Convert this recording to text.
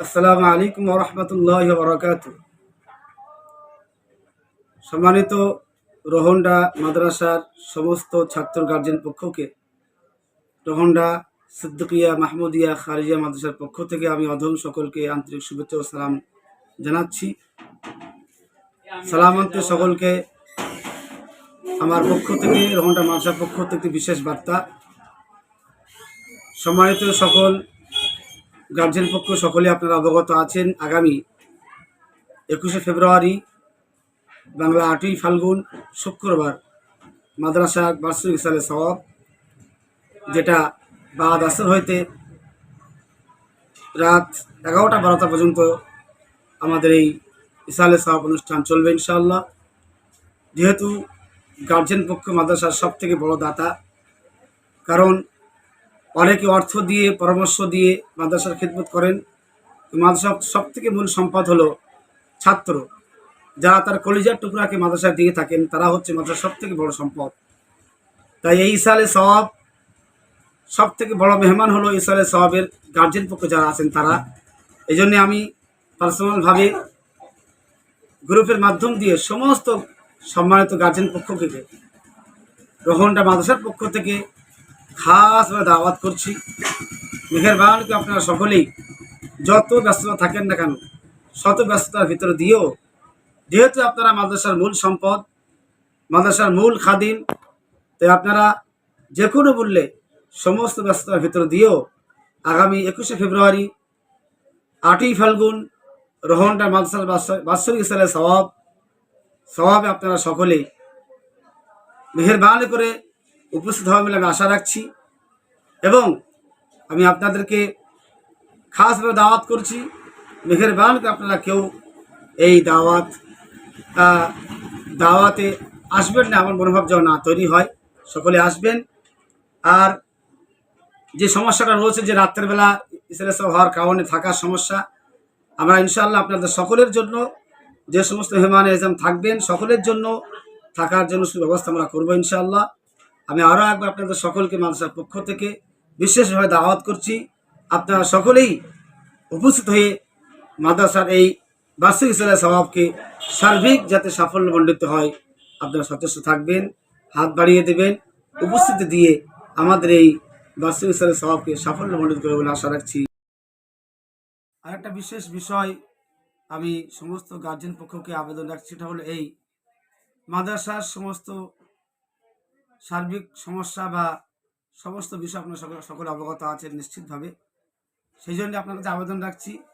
আসসালামু আলাইকুম রহমতুল্লাহ বরকাত সম্মানিত রোহন্ডা মাদ্রাসার সমস্ত ছাত্র গার্জেন পক্ষকে, রোহন্ডা সিদ্দিকিয়া মাহমুদিয়া খারিজিয়া মাদ্রাসার পক্ষ থেকে আমি অধম সকলকে আন্তরিক শুভেচ্ছা ও সালাম জানাচ্ছি। সালামন্তে সকলকে আমার পক্ষ থেকে, রোহন্ডা মাদ্রাসার পক্ষ থেকে বিশেষ বার্তা। সম্মানিত সকল গার্জেন পক্ষ সকলে আপনারা অবগত আছেন। আগামী একুশে ফেব্রুয়ারি বাংলা আটই ফাল্গুন শুক্রবার মাদ্রাসা বার্ষিক সালে সওয়াব যেটা বাদ আসর হইতে রাত এগারোটা বারোটা পর্যন্ত আমাদের এই ইসালে সওয়াব অনুষ্ঠান চলবে ইনশাআল্লাহ। যেহেতু গার্জেন পক্ষ মাদ্রাসার সব থেকে বড় দাতা, কারণ অনেকে অর্থ দিয়ে, পরামর্শ দিয়ে মাদ্রাসার খেদমত করেন। মাদ্রাসা সব থেকে মূল সম্পদ হলো ছাত্র। যারা তার কলিজার টুকরাকে মাদ্রাসায় দিয়ে থাকেন, তারা হচ্ছে মাদ্রাসার সব থেকে বড় সম্পদ। তাই এই সালে সওয়াব সব থেকে বড় মেহমান হলো এই সালে সওয়াবের গার্জেন পক্ষ যারা আছেন তারা। এই জন্যে আমি পার্সোনালভাবে গ্রুপের মাধ্যম দিয়ে সমস্ত সম্মানিত গার্জেন পক্ষকে রোহনটা মাদ্রাসার পক্ষ থেকে খাসভাবে দাওয়াত করছি। মেহেরবানকে আপনারা সকলেই যত ব্যস্ততা থাকেন না কেন, শত ব্যস্ততার ভিতরে দিয়েও, যেহেতু আপনারা মাদ্রাসার মূল সম্পদ, মাদ্রাসার মূল খাদিম, তাই আপনারা যে কোনো মূল্যে সমস্ত ব্যস্ততার ভিতরে দিয়েও আগামী একুশে ফেব্রুয়ারি আটই ফাল্গুন রোহনটা মাদ্রাসার বাৎস- বাৎসরিক সালে সওয়াব, সওয়াবে আপনারা সকলেই মেহরবানি করে উপস্থিত হওয়া বলে আমি আশা রাখছি এবং আমি আপনাদেরকে খাসভাবে দাওয়াত করছি। মেহেরবানকে আপনারা কেউ এই দাওয়াত দাওয়াতে আসবেন না আমার মনোভাব যেন না তৈরি হয়। সকলে আসবেন। আর যে সমস্যাটা রয়েছে যে রাত্রের বেলা ইসলাম হওয়ার কারণে থাকার সমস্যা, আমরা ইনশাআল্লাহ আপনাদের সকলের জন্য যে সমস্ত মেহমান এজাম থাকবেন, সকলের জন্য থাকার জন্য সুব্যবস্থা আমরা করব ইনশাআল্লাহ। আমি আরও একবার আপনাদের সকলকে মাদ্রাসার পক্ষ থেকে বিশেষভাবে দাওয়াত করছি। আপনারা সকলেই উপস্থিত হয়ে মাদ্রাসার এই বার্ষিক ইসলাম স্বভাবকে সার্বিক যাতে সাফল্যমণ্ডিত হয়, আপনারা সচেষ্ট থাকবেন, হাত বাড়িয়ে দেবেন, উপস্থিতি দিয়ে আমাদের এই বার্ষিক ইসলাম স্বভাবকে সাফল্যমণ্ডিত করে বলে আশা রাখছি। আর একটা বিশেষ বিষয় আমি সমস্ত গার্জেন পক্ষকে আবেদন রাখছি, সেটা হলো এই, মাদ্রাসার সমস্ত সার্বিক সমস্যা বা সমস্ত বিষয় আপনার সকলে অবগত আছেন নিশ্চিতভাবে। সেই জন্য আপনার কাছে আবেদন রাখছি।